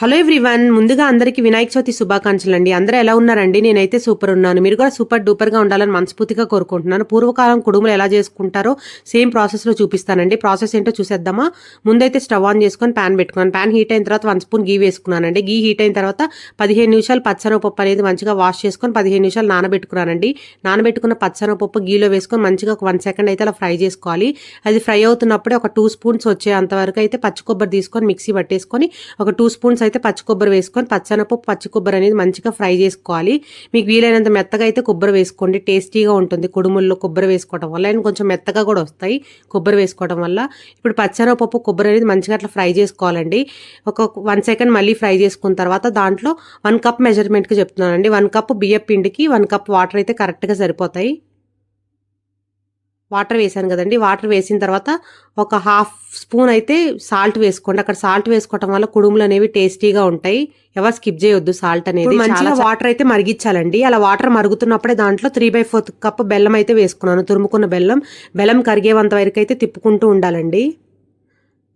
Hello everyone ముందుగా అందరికీ వినాయక చవితి శుభాకాంక్షలు అండి అందరూ ఎలా ఉన్నారండి? నేనైతే సూపర్ ఉన్నాను. మీరు కూడా సూపర్ డూపర్గా ఉండాలని మనస్ఫూర్తిగా కోరుకుంటున్నాను. పూర్వకాలం కుడుములు ఎలా చేసుకుంటారో సేమ్ ప్రాసెస్లో చూపిస్తానండి. ప్రాసెస్ ఏంటో చూసేద్దామా? ముందైతే స్టవ్ ఆన్ చేసుకొని ప్యాన్ పెట్టుకున్నాను. ప్యాన్ హీట్ అయిన తర్వాత వన్ స్పూన్ గీ వేసుకున్నానండి. గీ హీట్ అయిన తర్వాత పదిహేను నిమిషాలు పచ్చనపప్పు అనేది మంచిగా వాష్ చేసుకొని పదిహేను నిమిషాలు నానబెట్టుకున్నానండి. నానబెట్టుకున్న పచ్చనపప్పు గీలో వేసుకొని మంచిగా ఒక వన్ సెకండ్ అయితే అలా ఫ్రై చేసుకోవాలి. అది ఫ్రై అవుతున్నప్పుడే ఒక టూ స్పూన్స్ వచ్చేంత వరకు అయితే పచ్చి కొబ్బరి తీసుకొని మిక్సీ పట్టేసుకొని ఒక టూ స్పూన్స్ అయితే పచ్చి కొబ్బరి వేసుకొని పచ్చనపప్పు పచ్చి కొబ్బరి అనేది మంచిగా ఫ్రై చేసుకోవాలి. మీకు వీలైనంత మెత్తగా అయితే కొబ్బరి వేసుకోండి. టేస్టీగా ఉంటుంది. కుడుముల్లో కొబ్బరి వేసుకోవడం వల్ల అండ్ కొంచెం మెత్తగా కూడా వస్తాయి కొబ్బరి వేసుకోవడం వల్ల. ఇప్పుడు పచ్చనపప్పు కొబ్బరి అనేది మంచిగా అట్లా ఫ్రై చేసుకోవాలండి. ఒక వన్ సెకండ్ మళ్ళీ ఫ్రై చేసుకున్న తర్వాత దాంట్లో వన్ కప్ మెజర్మెంట్కి చెప్తున్నానండి. వన్ కప్ బియ్య పిండికి వన్ కప్ వాటర్ అయితే కరెక్ట్గా సరిపోతాయి. వాటర్ వేసాను కదండి. వాటర్ వేసిన తర్వాత ఒక హాఫ్ స్పూన్ అయితే సాల్ట్ వేసుకోండి. అక్కడ సాల్ట్ వేసుకోవటం వల్ల కుడుములు అనేవి టేస్టీగా ఉంటాయి. ఎవరు స్కిప్ చేయొద్దు సాల్ట్ అనేది. మంచిగా వాటర్ అయితే మరిగించాలండి. అలా వాటర్ మరుగుతున్నప్పుడే దాంట్లో త్రీ బై ఫోర్త్ కప్ బెల్లం అయితే వేసుకున్నాను. తురుముకున్న బెల్లం. బెల్లం కరిగేంత వరకు అయితే తిప్పుకుంటూ ఉండాలండి.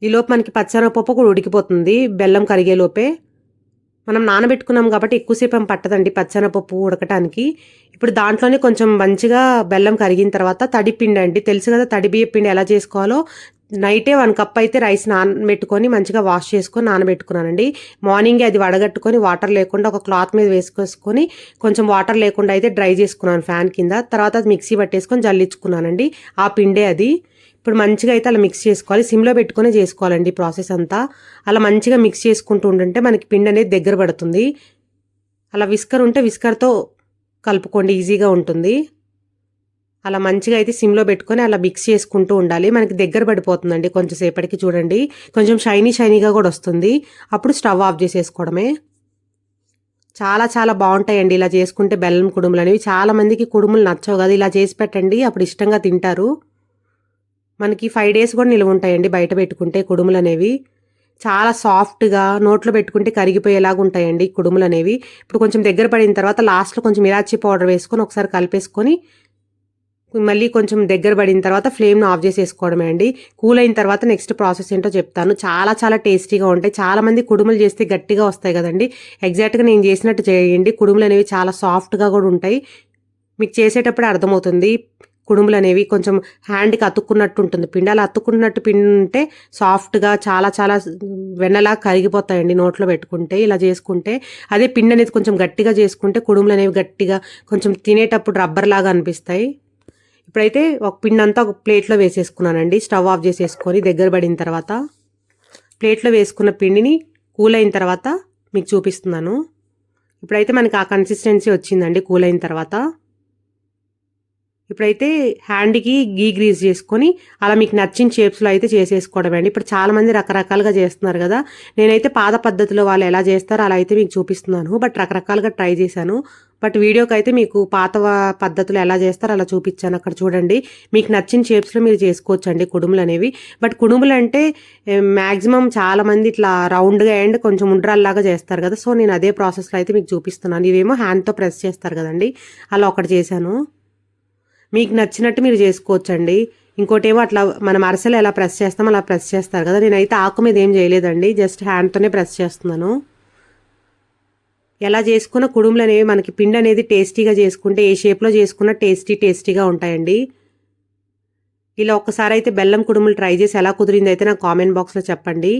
ఈలోపు మనకి పచ్చనపప్పు కూడా ఉడికిపోతుంది. బెల్లం కరిగే లోపే. మనం నానబెట్టుకున్నాం కాబట్టి ఎక్కువసేపు ఏం పట్టదండి. పచ్చనపప్పు ఉడకటానికి. ఇప్పుడు దాంట్లోనే కొంచెం మంచిగా బెల్లం కరిగిన తర్వాత తడిపిండి అండి. తెలుసు కదా తడిబియ్య పిండి ఎలా చేసుకోవాలో? నైటే వన్ కప్ అయితే రైస్ నానబెట్టుకొని మంచిగా వాష్ చేసుకొని నానబెట్టుకున్నానండి. మార్నింగే అది వడగట్టుకొని వాటర్ లేకుండా ఒక క్లాత్ మీద వేసుకొని కొంచెం వాటర్ లేకుండా అయితే డ్రై చేసుకున్నాను ఫ్యాన్ కింద. తర్వాత మిక్సీ పట్టేసుకొని జల్లించుకున్నానండి. ఆ పిండే అది. ఇప్పుడు మంచిగా అయితే అలా మిక్స్ చేసుకోవాలి. సిమ్లో పెట్టుకునే చేసుకోవాలండి ప్రాసెస్ అంతా. అలా మంచిగా మిక్స్ చేసుకుంటూ ఉంటుంటే మనకి పిండి అనేది దగ్గర పడుతుంది. అలా విస్కర్ ఉంటే విస్కర్తో కలుపుకోండి ఈజీగా ఉంటుంది. అలా మంచిగా అయితే సిమ్లో పెట్టుకొని అలా మిక్స్ చేసుకుంటూ ఉండాలి. మనకి దగ్గర పడిపోతుందండి కొంచెం సేపటికి చూడండి. కొంచెం షైనీ షైనీగా కూడా వస్తుంది. అప్పుడు స్టవ్ ఆఫ్ చేసేసుకోవడమే. చాలా చాలా బాగుంటాయండి. ఇలా చేసుకుంటే బెల్లం కుడుములు అనేవి. చాలామందికి కుడుములు నచ్చవు కదా. ఇలా చేసి పెట్టండి. అప్పుడు ఇష్టంగా తింటారు. మనకి ఫైవ్ డేస్ కూడా నిల్వ ఉంటాయండి బయట పెట్టుకుంటే కుడుములు అనేవి. చాలా సాఫ్ట్గా నోట్లో పెట్టుకుంటే కరిగిపోయేలాగా ఉంటాయండి కుడుములు అనేవి. ఇప్పుడు కొంచెం దగ్గర పడిన తర్వాత లాస్ట్లో కొంచెం ఇలాచీ పౌడర్ వేసుకొని ఒకసారి కలిపేసుకొని మళ్ళీ కొంచెం దగ్గర పడిన తర్వాత ఫ్లేమ్ను ఆఫ్ చేసేసుకోవడమే అండి. కూల్ అయిన తర్వాత నెక్స్ట్ ప్రాసెస్ ఏంటో చెప్తాను. చాలా చాలా టేస్టీగా ఉంటాయి. చాలా మంది కుడుములు చేస్తే గట్టిగా వస్తాయి కదండి. ఎగ్జాక్ట్గా నేను చేసినట్టు చేయండి. కుడుములు అనేవి చాలా సాఫ్ట్గా కూడా ఉంటాయి. మీకు చేసేటప్పుడు అర్థమవుతుంది. కుడుములు అనేవి కొంచెం హ్యాండ్కి అతుక్కున్నట్టు ఉంటుంది పిండి అలా అతుక్కున్నట్టు పిండి ఉంటే సాఫ్ట్గా చాలా చాలా వెన్నలా కరిగిపోతాయండి నోట్లో పెట్టుకుంటే ఇలా చేసుకుంటే. అదే పిండి అనేది కొంచెం గట్టిగా చేసుకుంటే కుడుములు అనేవి గట్టిగా కొంచెం తినేటప్పుడు రబ్బర్ లాగా అనిపిస్తాయి. ఇప్పుడైతే ఒక పిండి అంతా ఒక ప్లేట్లో వేసేసుకున్నానండి. స్టవ్ ఆఫ్ చేసేసుకొని దగ్గర పడిన తర్వాత ప్లేట్లో వేసుకున్న పిండిని కూల్ అయిన తర్వాత మీకు చూపిస్తున్నాను. ఇప్పుడైతే మనకి ఆ కన్సిస్టెన్సీ వచ్చిందండి కూల్ అయిన తర్వాత. ఇప్పుడైతే హ్యాండ్కి గీ గ్రీజ్ చేసుకొని అలా మీకు నచ్చిన షేప్స్లో అయితే చేసేసుకోవడం అండి. ఇప్పుడు చాలామంది రకరకాలుగా చేస్తున్నారు కదా. నేనైతే పాత పద్ధతిలో వాళ్ళు ఎలా చేస్తారో అలా అయితే మీకు చూపిస్తున్నాను. బట్ రకరకాలుగా ట్రై చేశాను. బట్ వీడియోకి అయితే మీకు పాత పద్ధతులు ఎలా చేస్తారో అలా చూపించాను అక్కడ చూడండి. మీకు నచ్చిన షేప్స్లో మీరు చేసుకోవచ్చు అండి కుడుములు అనేవి. బట్ కుడుములు అంటే మ్యాక్సిమం చాలామంది ఇట్లా రౌండ్గా అండ్ కొంచెం ఉండ్రాల్లాగా చేస్తారు కదా. సో నేను అదే ప్రాసెస్లో అయితే మీకు చూపిస్తున్నాను. ఇవేమో హ్యాండ్తో ప్రెస్ చేస్తారు కదండి. అలా ఒకటి చేశాను. మీకు నచ్చినట్టు మీరు చేసుకోవచ్చండి. ఇంకోటేమో అట్లా మనం అరసలు ఎలా ప్రెస్ చేస్తాం అలా ప్రెస్ చేస్తారు కదా. నేనైతే ఆకు మీద ఏం చేయలేదండి. జస్ట్ హ్యాండ్తోనే ప్రెస్ చేస్తున్నాను. ఎలా చేసుకున్న కుడుములు అనేవి మనకి పిండి అనేది టేస్టీగా చేసుకుంటే ఏ షేప్లో చేసుకున్న టేస్టీ టేస్టీగా ఉంటాయండి. ఇలా ఒక్కసారి అయితే బెల్లం కుడుములు ట్రై చేసి ఎలా కుదిరింది అయితే నాకు కామెంట్ బాక్స్లో చెప్పండి.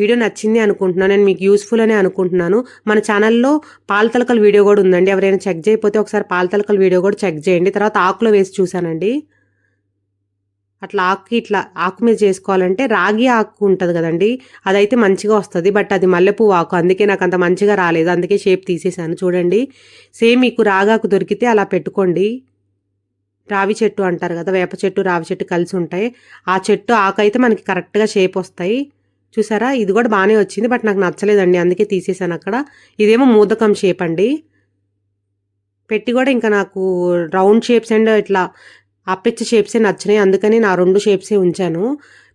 వీడియో నచ్చింది అనుకుంటున్నాను. నేను మీకు యూస్ఫుల్ అని అనుకుంటున్నాను. మన ఛానల్లో పాలతలకల వీడియో కూడా ఉందండి. ఎవరైనా చెక్ చేయకపోతే ఒకసారి పాలతలకల వీడియో కూడా చెక్ చేయండి. తర్వాత ఆకులో వేసి చూశానండి. అట్లా ఆకు ఇట్లా ఆకు మీద చేసుకోవాలంటే రాగి ఆకు ఉంటుంది కదండి. అదైతే మంచిగా వస్తుంది. బట్ అది మల్లెపువ్వు ఆకు. అందుకే నాకు అంత మంచిగా రాలేదు. అందుకే షేప్ తీసేసాను. చూడండి. సేమ్ మీకు రాగాకు దొరికితే అలా పెట్టుకోండి. రావి చెట్టు అంటారు కదా వేప చెట్టు రావి చెట్టు కలిసి ఉంటాయి. ఆ చెట్టు ఆకు అయితే మనకి కరెక్ట్గా షేప్ వస్తాయి. చూసారా? ఇది కూడా బాగానే వచ్చింది బట్ నాకు నచ్చలేదండి. అందుకే తీసేసాను అక్కడ. ఇదేమో మోదకం షేప్ అండి. పెట్టి కూడా ఇంకా నాకు రౌండ్ షేప్స్ అండ్ ఇట్లా అప్పెచ్చ షేప్సే నచ్చినాయి. అందుకని నా రెండు షేప్సే ఉంచాను.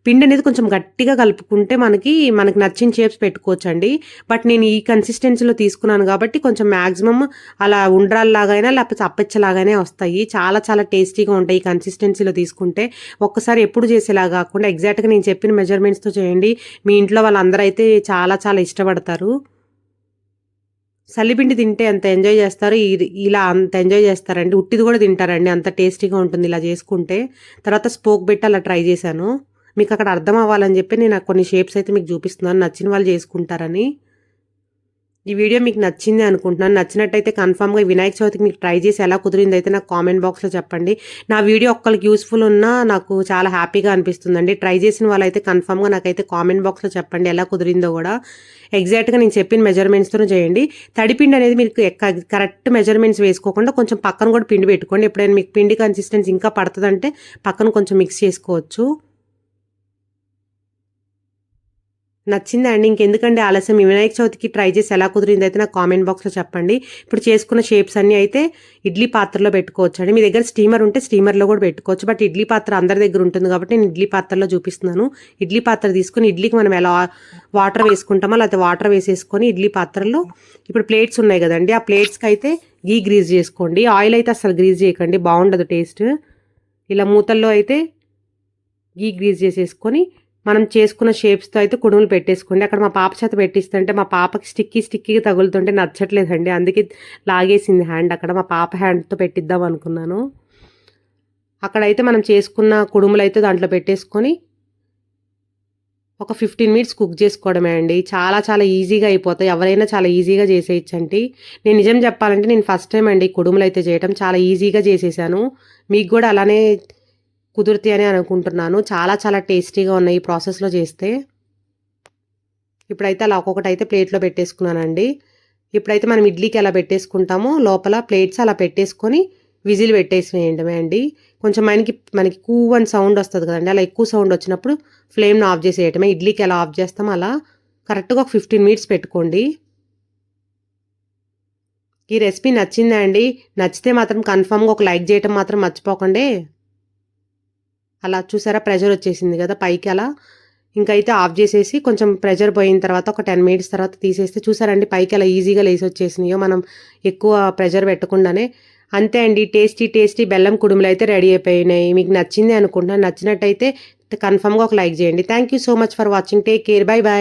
పిండి అనేది కొంచెం గట్టిగా కలుపుకుంటే మనకి మనకి నచ్చిన షేప్స్ పెట్టుకోవచ్చండి. బట్ నేను ఈ కన్సిస్టెన్సీలో తీసుకున్నాను కాబట్టి కొంచెం మ్యాక్సిమం అలా ఉండ్రాల్లాగైనా లేకపోతే అప్పెచ్చలాగానే వస్తాయి. చాలా చాలా టేస్టీగా ఉంటాయి ఈ కన్సిస్టెన్సీలో తీసుకుంటే. ఒక్కసారి ఎప్పుడు చేసేలా కాకుండా ఎగ్జాక్ట్గా నేను చెప్పిన మెజర్మెంట్స్తో చేయండి. మీ ఇంట్లో వాళ్ళందరూ అయితే చాలా చాలా ఇష్టపడతారు. సల్లిపిండి తింటే ఎంత ఎంజాయ్ చేస్తారు. ఇది ఇలా అంత ఎంజాయ్ చేస్తారండి. ఉట్టిది కూడా తింటారండి. అంత టేస్టీగా ఉంటుంది ఇలా చేసుకుంటే. తర్వాత స్పోక్ పెట్టి అలా ట్రై చేశాను. మీకు అక్కడ అర్థం అవ్వాలని చెప్పి నేను కొన్ని షేప్స్ అయితే మీకు చూపిస్తున్నాను. నచ్చిన వాళ్ళు చేసుకుంటారని. ఈ వీడియో మీకు నచ్చింది అనుకుంటున్నాను. నచ్చినట్టయితే కన్ఫామ్గా వినాయక చవితికి మీకు ట్రై చేసి ఎలా కుదిరింది అయితే నాకు కామెంట్ బాక్స్లో చెప్పండి. నా వీడియో ఒక్కరికి యూస్ఫుల్ ఉన్నా నాకు చాలా హ్యాపీగా అనిపిస్తుందండి. ట్రై చేసిన వాళ్ళైతే కన్ఫామ్గా నాకైతే కామెంట్ బాక్స్లో చెప్పండి ఎలా కుదిరిందో కూడా. ఎగ్జాక్ట్గా నేను చెప్పిన మెజర్మెంట్స్తో చేయండి. తడిపిండి అనేది మీకు కరెక్ట్ మెజర్మెంట్స్ వేసుకోకుండా కొంచెం పక్కన కూడా పిండి పెట్టుకోండి. ఎప్పుడైనా మీకు పిండి కన్సిస్టెన్సీ ఇంకా పడుతుందంటే పక్కన కొంచెం మిక్స్ చేసుకోవచ్చు. నచ్చిందా? అండి ఇంకెందుకంటే ఆలస్యం? వినాయక చవితికి ట్రై చేసి ఎలా కుదిరింది అయితే నాకు కామెంట్ బాక్స్లో చెప్పండి. ఇప్పుడు చేసుకున్న షేప్స్ అన్నీ అయితే ఇడ్లీ పాత్రలో పెట్టుకోవచ్చు అండి మీ దగ్గర స్టీమర్ ఉంటే స్టీమర్లో కూడా పెట్టుకోవచ్చు. బట్ ఇడ్లీ పాత్ర అందరి దగ్గర ఉంటుంది కాబట్టి నేను ఇడ్లీ పాత్రలో చూపిస్తున్నాను. ఇడ్లీ పాత్ర తీసుకొని ఇడ్లీకి మనం ఎలా వాటర్ వేసుకుంటామో లేకపోతే వాటర్ వేసేసుకొని ఇడ్లీ పాత్రలో ఇప్పుడు ప్లేట్స్ ఉన్నాయి కదండి. ఆ ప్లేట్స్కి అయితే గీ గ్రీజ్ చేసుకోండి. ఆయిల్ అయితే అసలు గ్రీజ్ చేయకండి. బాగుండదు టేస్ట్. ఇలా మూతల్లో అయితే గీ గ్రీజ్ చేసేసుకొని మనం చేసుకున్న షేప్స్తో అయితే కుడుములు పెట్టేసుకోండి. అక్కడ మా పాప చేత పెట్టిస్తుంటే మా పాపకి స్టిక్కీ స్టిక్కీగా తగులుతుంటే నచ్చట్లేదండి. అందుకే లాగేసింది హ్యాండ్ అక్కడ. మా పాప హ్యాండ్తో పెట్టిద్దాం అనుకున్నాను. అక్కడైతే మనం చేసుకున్న కుడుములు అయితే దాంట్లో పెట్టేసుకొని ఒక ఫిఫ్టీన్ మినిట్స్ కుక్ చేసుకోవడమే అండి. చాలా చాలా ఈజీగా అయిపోతాయి. ఎవరైనా చాలా ఈజీగా చేసేయచ్చండి. నేను నిజం చెప్పాలంటే నేను ఫస్ట్ టైం అండి కుడుములు అయితే చేయటం. చాలా ఈజీగా చేసేసాను. మీకు కూడా అలానే కుదిరితే అని అనుకుంటున్నాను. చాలా చాలా టేస్టీగా ఉన్నాయి ఈ ప్రాసెస్లో చేస్తే. ఇప్పుడైతే అలా ఒక్కొక్కటి అయితే ప్లేట్లో పెట్టేసుకున్నానండి. ఇప్పుడైతే మనం ఇడ్లీకి ఎలా పెట్టేసుకుంటామో లోపల ప్లేట్స్ అలా పెట్టేసుకొని విజిల్ పెట్టేసి వేయడమే అండి. కొంచెం మనకి మనకి కూ అని సౌండ్ వస్తుంది కదండి. అలా ఎక్కువ సౌండ్ వచ్చినప్పుడు ఫ్లేమ్ను ఆఫ్ చేసేయటమే. ఇడ్లీకి ఎలా ఆఫ్ చేస్తామో అలా కరెక్ట్గా ఒక ఫిఫ్టీన్ మినిట్స్ పెట్టుకోండి. ఈ రెసిపీ నచ్చిందా అండి? నచ్చితే మాత్రం కన్ఫామ్గా ఒక లైక్ చేయటం మాత్రం మర్చిపోకండి. అలా చూసారా? ప్రెషర్ వచ్చేసింది కదా పైకి అలా. ఇంకైతే ఆఫ్ చేసేసి కొంచెం ప్రెషర్ పోయిన తర్వాత ఒక టెన్ మినిట్స్ తర్వాత తీసేస్తే చూసారండి పైకి అలా ఈజీగా లేసి వచ్చేసినాయో. మనం ఎక్కువ ప్రెషర్ పెట్టకుండానే అంతే అండి. టేస్టీ టేస్టీ బెల్లం కుడుములు అయితే రెడీ అయిపోయినాయి. మీకు నచ్చింది అనుకుంటున్నాను నచ్చినట్టయితే కన్ఫామ్గా ఒక లైక్ చేయండి. Thank you so much for watching. Take care. Bye bye